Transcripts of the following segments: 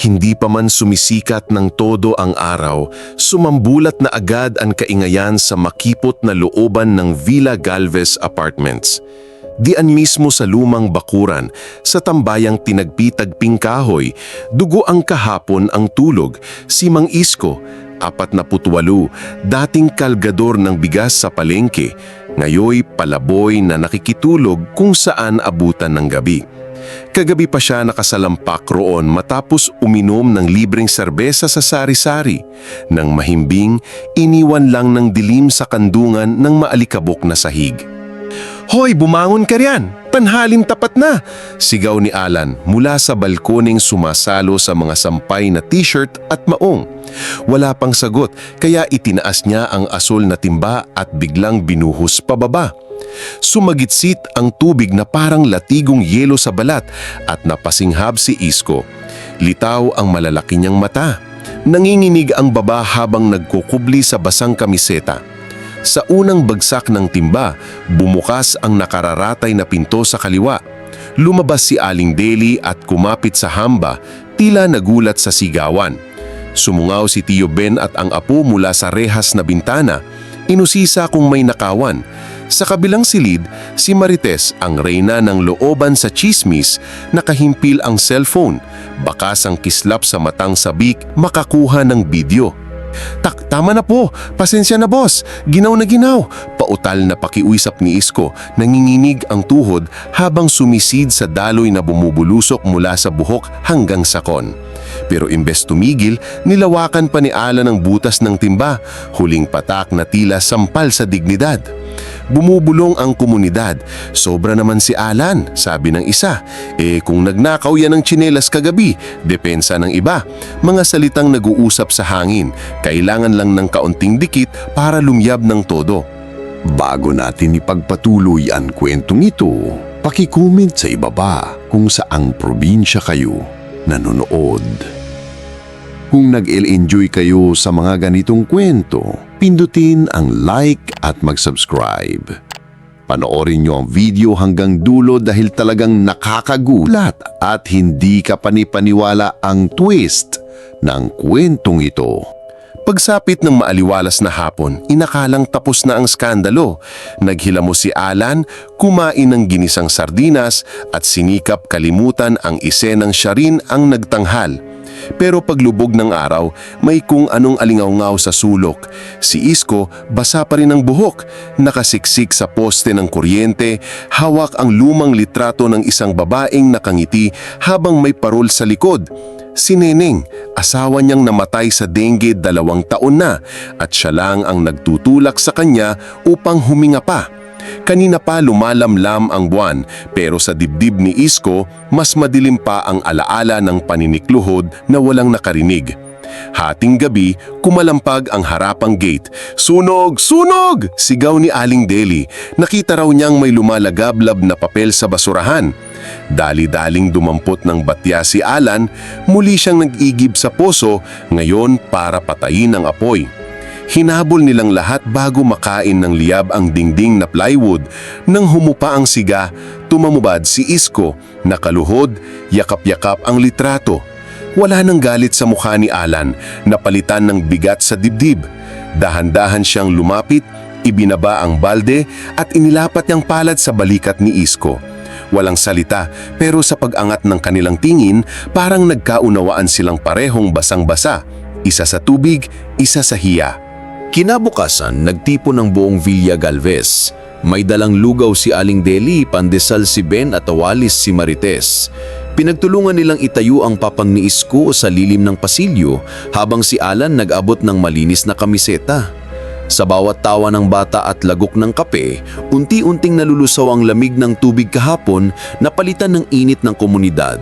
Hindi pa man sumisikat ng todo ang araw, sumambulat na agad ang kaingayan sa makipot na looban ng Villa Galvez Apartments. Dian mismo sa lumang bakuran, sa tambayang tinagpitagping kahoy, dugo ang kahapon ang tulog, si Mang Isko, apat na putwalo, dating kalgador ng bigas sa palengke, ngayoy palaboy na nakikitulog kung saan abutan ng gabi. Kagabi pa siya nakasalampak roon matapos uminom ng libreng serbesa sa sari-sari. Nang mahimbing, iniwan lang ng dilim sa kandungan ng maalikabok na sahig. Hoy, bumangon ka riyan! Tanhaling tapat na! Sigaw ni Alan mula sa balkoning sumasalo sa mga sampay na t-shirt at maong. Wala pang sagot kaya itinaas niya ang asol na timba at biglang binuhos pababa. Sumagitsit ang tubig na parang latigong yelo sa balat at napasinghab si Isko. Litaw ang malalaki niyang mata. Nanginginig ang baba habang nagkukubli sa basang kamiseta. Sa unang bagsak ng timba, bumukas ang nakararatay na pinto sa kaliwa. Lumabas si Aling Deli at kumapit sa hamba, tila nagulat sa sigawan. Sumungaw si Tio Ben at ang apo mula sa rehas na bintana. Inusisa kung may nakawan. Sa kabilang silid, si Marites ang reyna ng looban sa chismis, nakahimpil ang cellphone, bakas ang kislap sa matang sabik makakuha ng video. Tak, tama na po. Pasensya na boss. Ginaw na ginaw. Pautal na pakiuisap ni Isko, nanginginig ang tuhod habang sumisid sa daloy na bumubulusok mula sa buhok hanggang sa kon. Pero imbes tumigil, nilawakan pa ni Alan ang butas ng timba, huling patak na tila sampal sa dignidad. Bumubulong ang komunidad. Sobra naman si Alan, sabi ng isa. Eh kung nagnakaw yan ng tsinelas kagabi, depensa ng iba. Mga salitang nag-uusap sa hangin. Kailangan lang ng kaunting dikit para lumyab ng todo. Bago natin ipagpatuloy ang kwentong ito, pakicomment sa ibaba kung saang probinsya kayo nanonood. Kung nag-enjoy kayo sa mga ganitong kwento, pindutin ang like at mag-subscribe. Panoorin nyo ang video hanggang dulo dahil talagang nakakagulat at hindi ka panipaniwala ang twist ng kwentong ito. Pagsapit ng maaliwalas na hapon, inakalang tapos na ang skandalo. Naghilamos si Alan, kumain ng ginisang sardinas at sinikap kalimutan ang isenang siya rin ang nagtanghal. Pero paglubog ng araw, may kung anong alingaw sa sulok. Si Isko basa pa rin ang buhok, nakasiksik sa poste ng kuryente, hawak ang lumang litrato ng isang babaeng nakangiti habang may parol sa likod. Si Neneng, asawa niyang namatay sa dengue dalawang taon na at siya lang ang nagtutulak sa kanya upang huminga pa. Kanina pa lumalamlam ang buwan pero sa dibdib ni Isko mas madilim pa ang alaala ng paninikluhod na walang nakarinig. Hating gabi, kumalampag ang harapang gate. Sunog! Sunog! Sigaw ni Aling Deli. Nakita raw niyang may lumalagablab na papel sa basurahan. Dali-daling dumampot ng batya si Alan, muli siyang nag-igib sa poso, ngayon para patayin ang apoy. Hinabol nilang lahat bago makain ng liyab ang dingding na plywood. Nang humupa ang siga, tumamubad si Isko, nakaluhod, yakap-yakap ang litrato. Wala nang galit sa mukha ni Alan, napalitan ng bigat sa dibdib. Dahan-dahan siyang lumapit, ibinaba ang balde at inilapat niyang palad sa balikat ni Isko. Walang salita pero sa pag-angat ng kanilang tingin parang nagkaunawaan silang parehong basang-basa. Isa sa tubig, isa sa hiya. Kinabukasan, nagtipo ng buong Villa Galvez. May dalang lugaw si Aling Deli, pandesal si Ben at awalis si Marites. Pinagtulungan nilang itayo ang papang ni Isko sa lilim ng pasilyo habang si Alan nag-abot ng malinis na kamiseta. Sa bawat tawa ng bata at lagok ng kape, unti-unting nalulusaw ang lamig ng tubig kahapon na palitan ng init ng komunidad.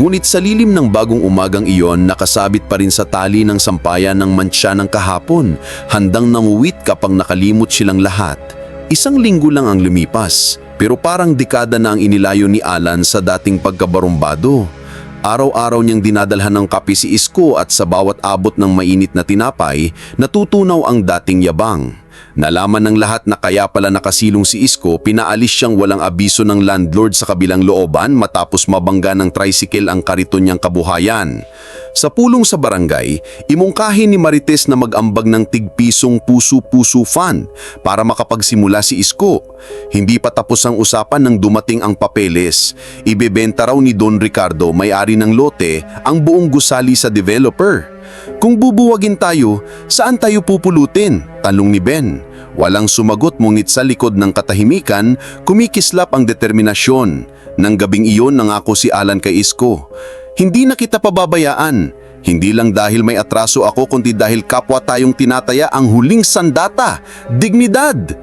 Ngunit sa lilim ng bagong umagang iyon, nakasabit pa rin sa tali ng sampayan ng mantsa ng kahapon, handang nanguwit kapang nakalimot silang lahat. Isang linggo lang ang lumipas, pero parang dekada na ang inilayo ni Alan sa dating pagkabarumbado. Araw-araw niyang dinadalhan ng kape si Isko at sa bawat abot ng mainit na tinapay, natutunaw ang dating yabang. Nalaman ng lahat na kaya pala nakasilong si Isko, pinaalis siyang walang abiso ng landlord sa kabilang looban matapos mabangga ng tricycle ang kariton niyang kabuhayan. Sa pulong sa barangay, imungkahin ni Marites na mag-ambag ng tigpisong puso-puso fan para makapagsimula si Isko. Hindi pa tapos ang usapan nang dumating ang papeles. Ibebenta raw ni Don Ricardo, may-ari ng lote, ang buong gusali sa developer. Kung bubuwagin tayo, saan tayo pupulutin? Tanong ni Ben. Walang sumagot ngunit sa likod ng katahimikan, kumikislap ang determinasyon. Nang gabing iyon nangako si Alan kay Isko. Hindi na kita pababayaan. Hindi lang dahil may atraso ako kundi dahil kapwa tayong tinataya ang huling sandata, dignidad.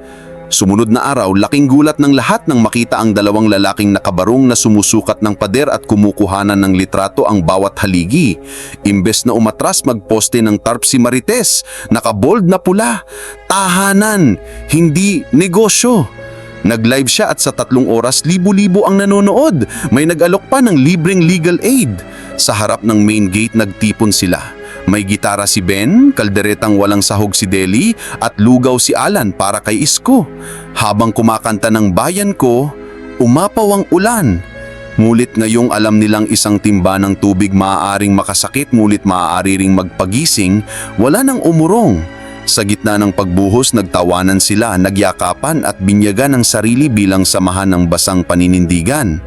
Sumunod na araw, laking gulat ng lahat nang makita ang dalawang lalaking nakabarong na sumusukat ng pader at kumukuhanan ng litrato ang bawat haligi. Imbes na umatras magposte ng tarp si Marites, nakabold na pula. Tahanan, hindi negosyo. Nag-live siya at sa tatlong oras libo-libo ang nanonood. May nag-alok pa ng libreng legal aid. Sa harap ng main gate nagtipon sila. May gitara si Ben, kalderetang walang sahog si Deli at lugaw si Alan para kay Isko. Habang kumakanta ng bayan ko, umapaw ang ulan. Ngulit ngayong alam nilang isang timba ng tubig maaaring makasakit ngulit maaari ring magpagising, wala nang umurong. Sa gitna ng pagbuhos, nagtawanan sila, nagyakapan at binyagan ang sarili bilang samahan ng basang paninindigan.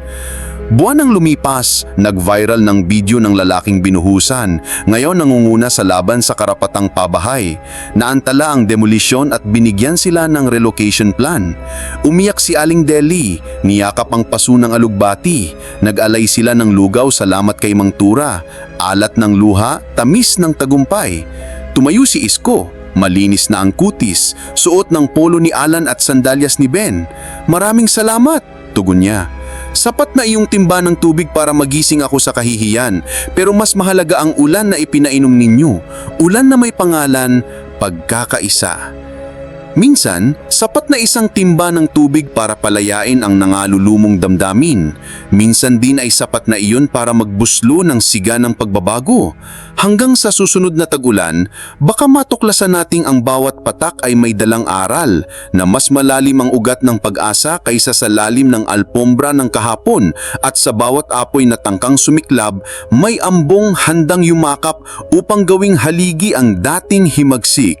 Buwan ang lumipas, nag-viral ng video ng lalaking binuhusan. Ngayon nangunguna sa laban sa karapatang pabahay. Naantala ang demolisyon at binigyan sila ng relocation plan. Umiyak si Aling Deli, niyakap ang paso ng alugbati. Nag-alay sila ng lugaw salamat kay Mang Tura. Alat ng luha, tamis ng tagumpay. Tumayo si Isko. Malinis na ang kutis, suot ng polo ni Alan at sandalyas ni Ben. Maraming salamat, tugon niya. Sapat na iyong timba ng tubig para magising ako sa kahihiyan, pero mas mahalaga ang ulan na ipinainom ninyo. Ulan na may pangalan, pagkakaisa. Minsan, sapat na isang timba ng tubig para palayain ang nangalulumong damdamin. Minsan din ay sapat na iyon para magbuslo ng siga ng pagbabago. Hanggang sa susunod na tagulan, baka matuklasan nating ang bawat patak ay may dalang aral na mas malalim ang ugat ng pag-asa kaysa sa lalim ng alpombra ng kahapon at sa bawat apoy na tangkang sumiklab, may ambong handang yumakap upang gawing haligi ang dating himagsik.